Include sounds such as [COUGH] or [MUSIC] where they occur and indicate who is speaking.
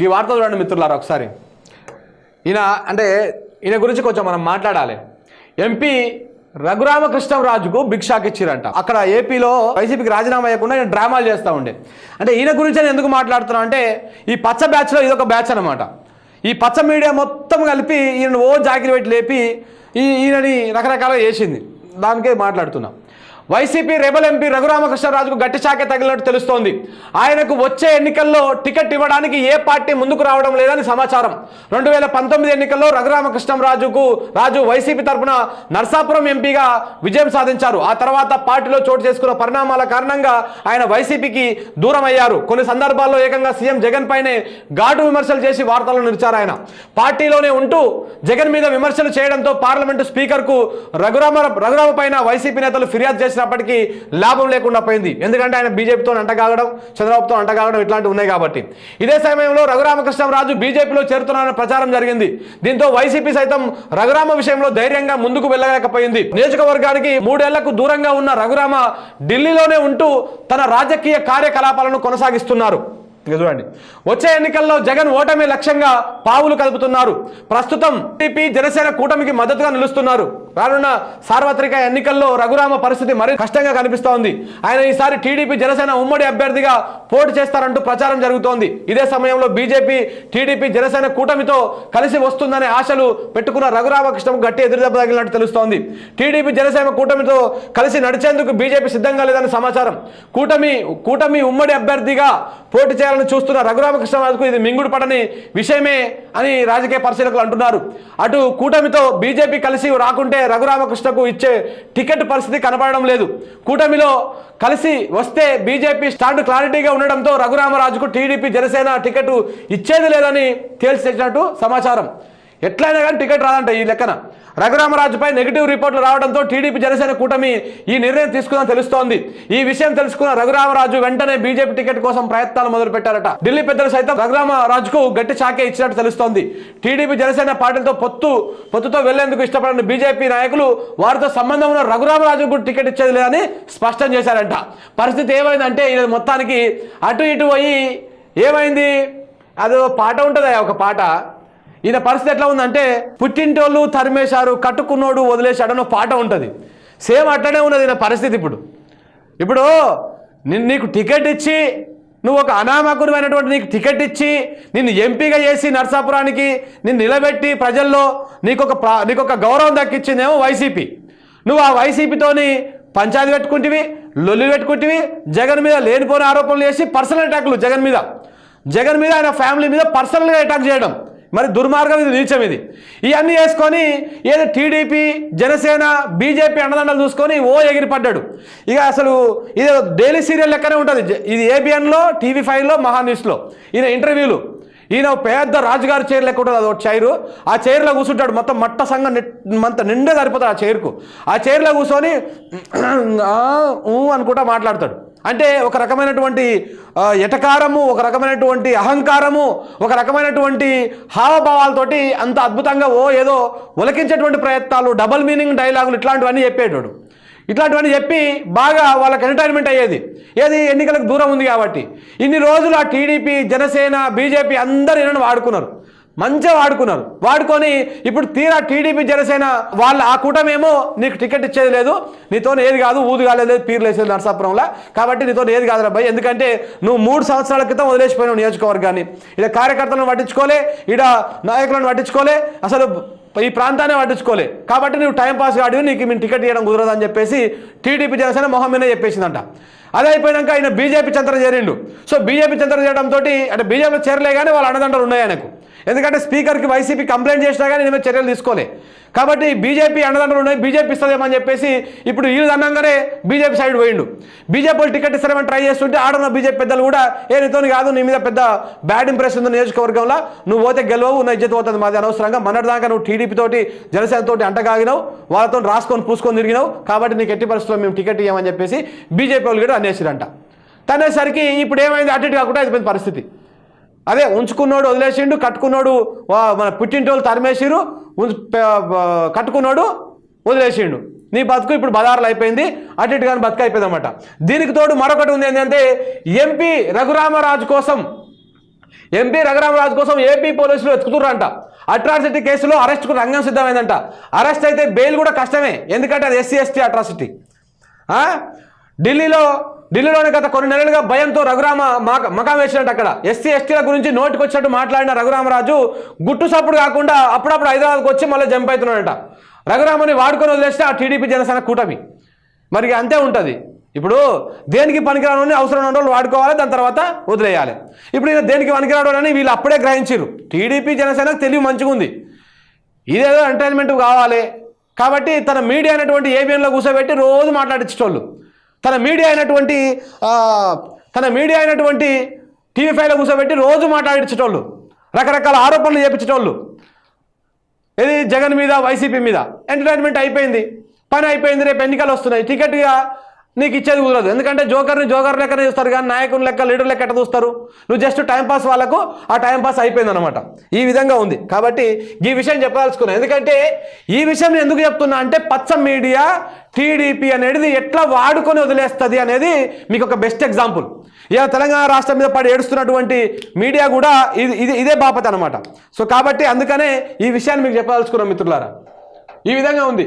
Speaker 1: ఈ వార్త చూడండి మిత్రులారా ఒకసారి. ఈయన అంటే ఈయన గురించి కొంచెం మనం మాట్లాడాలి. ఎంపీ రఘురామకృష్ణరాజుకు భిక్షాకి షాక్ ఇచ్చిరంట. అక్కడ ఏపీలో వైసీపీకి రాజీనామా అయ్యకుండా ఈయన డ్రామాలు చేస్తూ ఉండే. అంటే ఈయన గురించి నేను ఎందుకు మాట్లాడుతున్నా అంటే ఈ పచ్చ బ్యాచ్లో ఇదొక బ్యాచ్ అనమాట ఈ పచ్చ మీడియా మొత్తం కలిపి ఈయన ఓ జాకిరి పెట్టి లేపి ఈ ఈయనని రకరకాలుగా చేసింది. దానికే మాట్లాడుతున్నాం. వైసీపీ రెబల్ ఎంపీ రఘురామకృష్ణరాజుకు గట్టి శాఖ తగిలినట్టు తెలుస్తోంది. ఆయనకు వచ్చే ఎన్నికల్లో టికెట్ ఇవ్వడానికి ఏ పార్టీ ముందుకు రావడం లేదని సమాచారం. రెండు వేల పంతొమ్మిది ఎన్నికల్లో రఘురామకృష్ణరాజుకు రాజు వైసీపీ తరఫున నర్సాపురం ఎంపీగా విజయం సాధించారు. ఆ తర్వాత పార్టీలో చోటు చేసుకున్న పరిణామాల కారణంగా ఆయన వైసీపీకి దూరం అయ్యారు కొన్ని సందర్భాల్లో ఏకంగా సీఎం జగన్ పైనే ఘాటు విమర్శలు చేసి వార్తలను నిలిచారు ఆయన. పార్టీలోనే ఉంటూ జగన్ మీద విమర్శలు చేయడంతో పార్లమెంటు స్పీకర్కు రఘురామ రఘురామ పైన వైసీపీ నేతలు ఫిర్యాదు చేసిన చేసినప్పటికీ లాభం లేకుండా పోయింది. ఎందుకంటే ఆయన బీజేపీతో అంటగాగడం చంద్రబాబుతో అంటగాగడం ఇట్లాంటివి ఉన్నాయి కాబట్టి. ఇదే సమయంలో రఘురామకృష్ణరాజు బీజేపీలో చేరుతున్నారనే ప్రచారం జరిగింది. దీంతో వైసీపీ సైతం రఘురామ విషయంలో ధైర్యంగా ముందుకు వెళ్ళలేకపోయింది. నియోజకవర్గానికి మూడేళ్ళకు దూరంగా ఉన్న రఘురామ ఢిల్లీలోనే ఉంటూ తన రాజకీయ కార్యకలాపాలను కొనసాగిస్తున్నారు. చూడండి. వచ్చే ఎన్నికల్లో జగన్ ఓటమి లక్ష్యంగా పావులు కలుపుతున్నారు ప్రస్తుతం టీపీ జనసేన కూటమికి మద్దతుగా నిలుస్తున్నారు. రానున్న సార్వత్రిక ఎన్నికల్లో రఘురామ పరిస్థితి మరీ కష్టంగా కనిపిస్తోంది. ఆయన ఈసారి టీడీపీ జనసేన ఉమ్మడి అభ్యర్థిగా పోటీ చేస్తారంటూ ప్రచారం జరుగుతోంది. ఇదే సమయంలో బీజేపీ టీడీపీ జనసేన కూటమితో కలిసి వస్తుందనే ఆశలు పెట్టుకున్న రఘురామకృష్ణకు గట్టి ఎదురుదెబ్బ తగిలినట్టు తెలుస్తోంది. టీడీపీ జనసేన కూటమితో కలిసి నడిచేందుకు బీజేపీ సిద్ధంగా లేదని సమాచారం. కూటమి కూటమి ఉమ్మడి అభ్యర్థిగా పోటీ చేయాలని చూస్తున్న రఘురామకృష్ణరాజుకు ఇది మింగుడు పడని విషయమే అని రాజకీయ పరిశీలకులు అంటున్నారు. అటు కూటమితో బీజేపీ కలిసి రాకుంటే రఘురామకృష్ణకు ఇచ్చే టికెట్ పరిస్థితి కనపడడం లేదు. కూటమిలో కలిసి వస్తే బీజేపీ స్టాండ్ క్లారిటీగా ఉండడంతో రఘురామరాజుకు టీడీపీ జనసేన టికెట్ ఇచ్చేది లేదని తేల్చి తెచ్చినట్టు సమాచారం. ఎట్లయినా కానీ టికెట్ రాదంట ఈ లెక్కన. రఘురామరాజుపై నెగిటివ్ రిపోర్టులు రావడంతో టీడీపీ జనసేన కూటమి ఈ నిర్ణయం తీసుకుందని తెలుస్తోంది. ఈ విషయం తెలుసుకున్న రఘురామరాజు వెంటనే బీజేపీ టికెట్ కోసం ప్రయత్నాలు మొదలు పెట్టారట ఢిల్లీ పెద్దలు సైతం రఘురామరాజుకు గట్టి చాకే ఇచ్చినట్టు తెలుస్తోంది. టీడీపీ జనసేన పార్టీలతో పొత్తు పొత్తుతో వెళ్ళేందుకు ఇష్టపడిన బీజేపీ నాయకులు వారితో సంబంధం ఉన్న రఘురామరాజుకు టికెట్ ఇచ్చేది లేదని స్పష్టం చేశారంట. పరిస్థితి ఏమైందంటే ఈయన మొత్తానికి అటు ఇటు పోయి ఏమైంది? అదో పాట ఉంటుందా? ఒక పాట. ఈయన పరిస్థితి ఎట్లా ఉందంటే పుట్టింటోళ్ళు తరిమేశారు కట్టుకున్నోడు వదిలేశాడు అన్న పాట ఉంటుంది. సేమ్ అట్లనే ఉన్నది ఈయన పరిస్థితి ఇప్పుడు. ఇప్పుడు నిన్ను నీకు టికెట్ ఇచ్చి నువ్వు ఒక అనామకురమైనటువంటి నీకు టికెట్ ఇచ్చి నిన్ను ఎంపీగా చేసి నర్సాపురానికి నిన్ను నిలబెట్టి ప్రజల్లో నీకు ఒక నీకు ఒక గౌరవం దక్కించిందేమో వైసీపీ. నువ్వు ఆ వైసీపీతోని పంచాయతీ పెట్టుకుంటివి లొల్లి పెట్టుకుంటివి జగన్ మీద లేనిపోని ఆరోపణలు చేసి పర్సనల్ అటాక్లు జగన్ మీద. జగన్ మీద ఆయన ఫ్యామిలీ మీద పర్సనల్గా అటాక్ చేయడం. మరి దుర్మార్గం ఇది నీచం ఇది. ఇవన్నీ వేసుకొని ఏదో టీడీపీ జనసేన బీజేపీ అండదండలు చూసుకొని ఓ ఎగిరిపడ్డాడు. ఇక అసలు ఇది డైలీ సీరియల్ లెక్కనే ఉంటుంది. ఇది ఏబిఎన్లో టీవీ ఫైవ్లో మహా న్యూస్లో ఈయన ఇంటర్వ్యూలు. ఈయన పెద్ద రాజుగారి చైర్ లెక్క ఉంటుంది అది ఒక చైరు. ఆ చైర్లో కూర్చుంటాడు మొత్తం మట్ట సంఘం మంత నిండా సరిపోతాడు ఆ చైర్కు. ఆ చైర్లో కూర్చొని [CLEARS THROAT] ఊ" అనుకుంటా మాట్లాడతాడు. అంటే ఒక రకమైనటువంటి ఎటకారము ఒక రకమైనటువంటి అహంకారము ఒక రకమైనటువంటి హావభావాలతోటి అంత అద్భుతంగా ఓ ఏదో ఒలకించేటువంటి ప్రయత్నాలు డబల్ మీనింగ్ డైలాగులు ఇట్లాంటివన్నీ చెప్పేటోడు. ఇట్లాంటివన్నీ చెప్పి బాగా వాళ్ళకి ఎంటర్టైన్మెంట్ అయ్యేది. ఏది? ఎన్నికలకు దూరం ఉంది కాబట్టి. ఇన్ని రోజులు ఆ టీడీపీ జనసేన బీజేపీ అందరు ఈయనను వాడుకున్నారు. మంచిగా వాడుకున్నారు. వాడుకొని ఇప్పుడు తీరా టీడీపీ జనసేన వాళ్ళ ఆ కూటమేమో నీకు టికెట్ ఇచ్చేది లేదు. నీతో ఏది కాదు ఊదు కాలేదు పీర్లు వేసేది నరసాపురంలో. కాబట్టి నీతో ఏది కాదు అబ్బాయి ఎందుకంటే నువ్వు మూడు సంవత్సరాల క్రితం వదిలేసిపోయినావు నియోజకవర్గాన్ని. ఇక కార్యకర్తలను పట్టించుకోలే ఇక్కడ నాయకులను పట్టించుకోలే. అసలు ఈ ప్రాంతాన్ని పట్టించుకోలే. కాబట్టి నువ్వు టైంపాస్ కాడివి నీకు మేము టికెట్ ఇవ్వడం కుదరదు అని చెప్పేసి టీడీపీ జనసేన మొహం మీద చెప్పేసిందంట. అదే అయిపోయాక ఆయన బీజేపీ చంద్ర చేరిండు. సో బీజేపీ చంద్ర చేయడంతో అంటే బీజేపీ చేరలే కానీ వాళ్ళ అన్నదండలు ఉన్నాయి ఆయనకు. ఎందుకంటే స్పీకర్కి వైసీపీ కంప్లైంట్ చేసినా కానీ నేను చర్యలు తీసుకోలే. కాబట్టి బీజేపీ అండదండలు ఉన్నాయి బీజేపీ ఇస్తుందేమని చెప్పేసి ఇప్పుడు వీళ్ళు అన్నంగానే బీజేపీ సైడ్ పోయిండు. బీజేపీ వాళ్ళు టికెట్ ఇస్తారని ట్రై చేస్తుంటే ఆడున్న బీజేపీ పెద్దలు కూడా ఏ కాదు నీ మీద పెద్ద బ్యాడ్ ఇంప్రెషన్ ఉంది నియోజకవర్గంలో నువ్వు పోతే గెలవవు నా ఇజ్జత్ పోతుంది మాది అనవసరంగా మొన్నటిదాకా నువ్వు టీడీపీ తోటి జనసేన తోటి అంటగాగినావు వాళ్ళతో రాసుకొని పూసుకొని తిరిగినావు కాబట్టి నీకు ఎట్టి పరిస్థితుల్లో మేము టికెట్ ఇవ్వమని చెప్పేసి బీజేపీ వాళ్ళు కూడా అనేసిరంట తనేసరికి ఇప్పుడు ఏమైంది? అటు ఇటు కాకుండా అయిపోయింది పరిస్థితి. అదే ఉంచుకున్నోడు వదిలేసిండు కట్టుకున్నోడు మన పుట్టింటోళ్ళు తరిమేసిరు ఉంచు- కట్టుకున్నాడు వదిలేసిండు. నీ బతుకు ఇప్పుడు బదారులు అయిపోయింది అటు ఇటు కానీ బతుకు అయిపోయింది అనమాట దీనికి తోడు మరొకటి ఉంది ఏంటంటే ఎంపీ రఘురామరాజు కోసం ఎంపీ రఘురామరాజు కోసం ఏపీ పోలీసులు వెతుకుతుర్రంట. అట్రాసిటీ కేసులో అరెస్ట్కు రంగం సిద్ధమైందంట. అరెస్ట్ అయితే బెయిల్ కూడా కష్టమే ఎందుకంటే అది ఎస్సీ ఎస్టీ అట్రాసిటీ. ఢిల్లీలో ఢిల్లీలోని గత కొన్ని నెలలుగా భయంతో రఘురామ మక మకాం వేసినట్టు అక్కడ. ఎస్సీ ఎస్టీల గురించి నోటికి వచ్చినట్టు మాట్లాడిన రఘురామరాజు గుట్టు సప్పుడు కాకుండా అప్పుడప్పుడు హైదరాబాద్కి వచ్చి మళ్ళీ జంప్ అవుతున్నాడట రఘురామని వాడుకొని వదిలేస్తే ఆ టీడీపీ జనసేన కూటమి. మరి అంతే ఉంటుంది. ఇప్పుడు దేనికి పనికిరాను అవసరం ఉన్న వాళ్ళు వాడుకోవాలి దాని తర్వాత వదిలేయాలి. ఇప్పుడు ఈయన దేనికి పనికిరాడు అని వీళ్ళు అప్పుడే గ్రహించారు టీడీపీ జనసేనకు తెలివి మంచిగా ఉంది. ఇదేదో ఎంటర్టైన్మెంట్ కావాలి. కాబట్టి తన మీడియా అనేటువంటి ఏబిఎన్లో కూర్చోబెట్టి రోజు మాట్లాడించేటోళ్ళు తన మీడియా అయినటువంటి తన మీడియా అయినటువంటి టీవీ ఫైవ్లో కూర్చోబెట్టి రోజు మాట్లాడించేటోళ్ళు రకరకాల ఆరోపణలు చేపించేటోళ్ళు. ఇది జగన్ మీద వైసీపీ మీద. ఎంటర్టైన్మెంట్ అయిపోయింది. పని అయిపోయింది రేపు ఎన్నికలు వస్తున్నాయి. టికెట్గా నీకు ఇచ్చేది కుదరదు. ఎందుకంటే జోకర్ని జోకర్ లెక్కనే చూస్తారు కానీ నాయకుని లెక్క లీడర్ లెక్క ఎట్ట చూస్తారు? నువ్వు జస్ట్ టైం పాస్ వాళ్ళకు ఆ టైంపాస్ అయిపోయింది అనమాట ఈ విధంగా ఉంది. కాబట్టి ఈ విషయం చెప్పదలుచుకున్నాను ఎందుకంటే ఈ విషయం ఎందుకు చెప్తున్నా అంటే పచ్చ మీడియా టీడీపీ అనేది ఎట్లా వాడుకొని వదిలేస్తుంది అనేది మీకు ఒక బెస్ట్ ఎగ్జాంపుల్ ఇక తెలంగాణ రాష్ట్రం మీద పడి ఏడుస్తున్నటువంటి మీడియా కూడా ఇది ఇది ఇదే బాపత అనమాట సో కాబట్టి అందుకనే ఈ విషయాన్ని మీకు చెప్పదలుచుకున్నాం మిత్రులారా. ఈ విధంగా ఉంది.